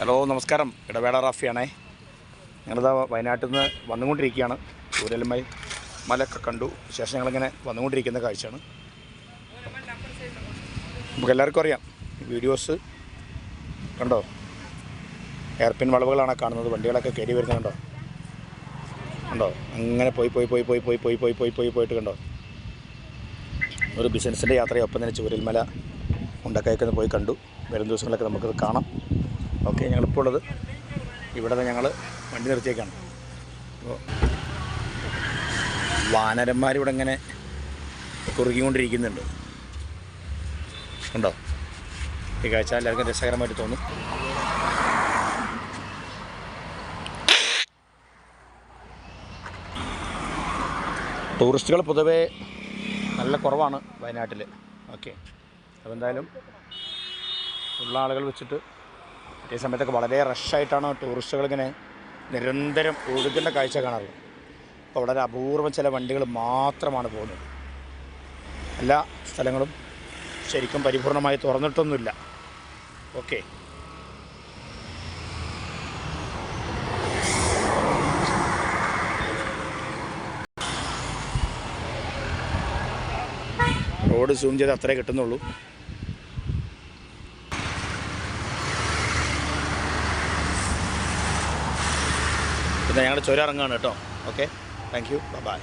Hello നമസ്കാരം. ഇടവേള റാഫിയാണേ. ഞങ്ങളിതാ വയനാട്ടിൽ നിന്ന് വന്നുകൊണ്ടിരിക്കുകയാണ്. ചൂരൽമൈ മലയൊക്കെ കണ്ടു. ശേഷം ഞങ്ങളിങ്ങനെ വന്നുകൊണ്ടിരിക്കുന്ന കാഴ്ചയാണ്. നമുക്ക് എല്ലാവർക്കും അറിയാം. വീഡിയോസ് കണ്ടോ? എയർപിൻ വളവുകളാണ് കാണുന്നത്. വണ്ടികളൊക്കെ കയറി വരുന്നത് കണ്ടോ? കണ്ടോ? അങ്ങനെ പോയി പോയി പോയി പോയി പോയി പോയി പോയി പോയി പോയി പോയിട്ട് കണ്ടോ? ഒരു ബിസിനസ്സിന്റെ യാത്രയൊപ്പം തന്നെ ചൂരൽമല ഉണ്ടക്കയൊക്കെ പോയി കണ്ടു. വരും ദിവസങ്ങളൊക്കെ നമുക്കത് കാണാം. ഓക്കെ ഞങ്ങളിപ്പോൾ ഉള്ളത് ഇവിടെ ഞങ്ങൾ വണ്ടി നിർത്തിയേക്കാണ്. അപ്പോൾ വാനരന്മാരിവിടെ ഇങ്ങനെ കുറുകിക്കൊണ്ടിരിക്കുന്നുണ്ട്. ഉണ്ടോ? ഈ കാഴ്ച എല്ലാവർക്കും രസകരമായിട്ട് തോന്നും. ടൂറിസ്റ്റുകൾ പൊതുവേ നല്ല കുറവാണ് വയനാട്ടിൽ ഓക്കെ. അപ്പോൾ എന്തായാലും ഉള്ള ആളുകൾ വെച്ചിട്ട് ഈ സമയത്തൊക്കെ വളരെ റഷായിട്ടാണ് ടൂറിസ്റ്റുകളിങ്ങനെ നിരന്തരം ഒഴുകുന്ന കാഴ്ച കാണാറുള്ളത്. അപ്പോൾ വളരെ അപൂർവം ചില വണ്ടികൾ മാത്രമാണ് പോകുന്നത്. എല്ലാ സ്ഥലങ്ങളും ശരിക്കും പരിപൂർണമായി തുറന്നിട്ടൊന്നുമില്ല. ഓക്കെ. റോഡ് സൂം ചെയ്ത് അത്രേ കിട്ടുന്നുള്ളൂ. പിന്നെ ഞങ്ങളുടെ ചുരം ഇറങ്ങുകയാണ് കേട്ടോ. Okay thank you by